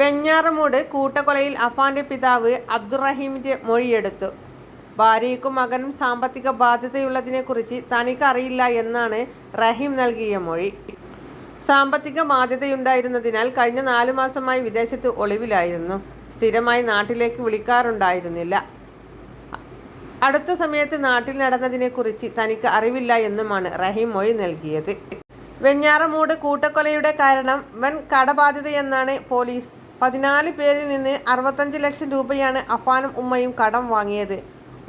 വെഞ്ഞാറമൂട് കൂട്ടക്കൊലയിൽ അഫാന്റെ പിതാവ് അബ്ദുറഹീമിന്റെ മൊഴിയെടുത്തു. ഭാര്യയ്ക്കും മകനും സാമ്പത്തിക ബാധ്യതയുള്ളതിനെക്കുറിച്ച് തനിക്ക് അറിയില്ല എന്നാണ് റഹീം നൽകിയ മൊഴി. സാമ്പത്തിക ബാധ്യതയുണ്ടായിരുന്നതിനാൽ കഴിഞ്ഞ നാലു മാസമായി വിദേശത്ത് ഒളിവിലായിരുന്നു. സ്ഥിരമായി നാട്ടിലേക്ക് വിളിക്കാറുണ്ടായിരുന്നില്ല. അടുത്ത സമയത്ത് നാട്ടിൽ നടന്നതിനെക്കുറിച്ച് തനിക്ക് അറിവില്ല എന്നുമാണ് റഹീം മൊഴി നൽകിയത്. വെഞ്ഞാറമൂട് കൂട്ടക്കൊലയുടെ കാരണം വൻ കടബാധ്യതയെന്നാണ് പോലീസ് പതിനാല് പേരിൽ നിന്ന് അറുപത്തഞ്ച് ലക്ഷം രൂപയാണ് അഫാനും ഉമ്മയും കടം വാങ്ങിയത്.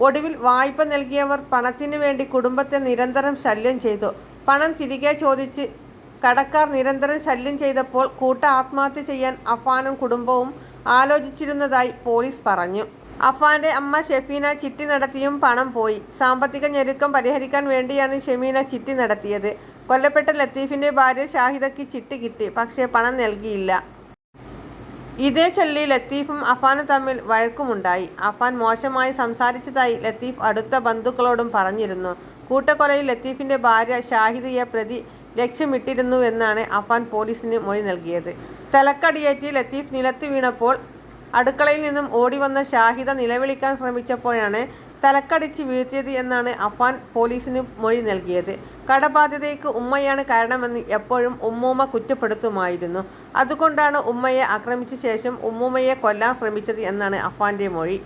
ഒടുവിൽ വായ്പ നൽകിയവർ പണത്തിന് വേണ്ടി കുടുംബത്തെ നിരന്തരം ശല്യം ചെയ്തു. പണം തിരികെ ചോദിച്ച് കടക്കാർ നിരന്തരം ശല്യം ചെയ്തപ്പോൾ കൂട്ട ആത്മഹത്യ ചെയ്യാൻ അഫാനും കുടുംബവും ആലോചിച്ചിരുന്നതായി പോലീസ് പറഞ്ഞു. അഫാന്റെ അമ്മ ഷെഫീന ചിട്ടി നടത്തിയും പണം പോയി. സാമ്പത്തിക ഞെരുക്കം പരിഹരിക്കാൻ വേണ്ടിയാണ് ഷെമീന ചിട്ടി നടത്തിയത്. കൊല്ലപ്പെട്ട ലത്തീഫിന്റെ ഭാര്യ ഷാഹിദയ്ക്ക് ചിട്ടി കിട്ടി പക്ഷേ പണം നൽകിയില്ല. ഇതേ ചൊല്ലി ലത്തീഫും അഫാനും തമ്മിൽ വഴക്കുമുണ്ടായി. അഫാൻ മോശമായി സംസാരിച്ചതായി ലത്തീഫ് അടുത്ത ബന്ധുക്കളോടും പറഞ്ഞിരുന്നു. കൂട്ടക്കൊലയിൽ ലത്തീഫിന്റെ ഭാര്യ ഷാഹിദയെ പ്രതി ലക്ഷ്യമിട്ടിരുന്നുവെന്നാണ് അഫാൻ പോലീസിന് മൊഴി നൽകിയത്. തലക്കടിയേറ്റ് ലത്തീഫ് നിലത്ത് വീണപ്പോൾ അടുക്കളയിൽ നിന്നും ഓടിവന്ന ഷാഹിദ നിലവിളിക്കാൻ ശ്രമിച്ചപ്പോഴാണ് തലക്കടിച്ച് വീഴ്ത്തിയത് എന്നാണ് അഫാൻ പോലീസിന് മൊഴി നൽകിയത്. കടബാധ്യതയ്ക്ക് ഉമ്മയാണ് കാരണമെന്ന് എപ്പോഴും ഉമ്മൂമ്മ കുറ്റപ്പെടുത്തുമായിരുന്നു. അതുകൊണ്ടാണ് ഉമ്മയെ ആക്രമിച്ച ശേഷം ഉമ്മൂമ്മയെ കൊല്ലാൻ ശ്രമിച്ചത് എന്നാണ് അഫാന്റെ മൊഴി.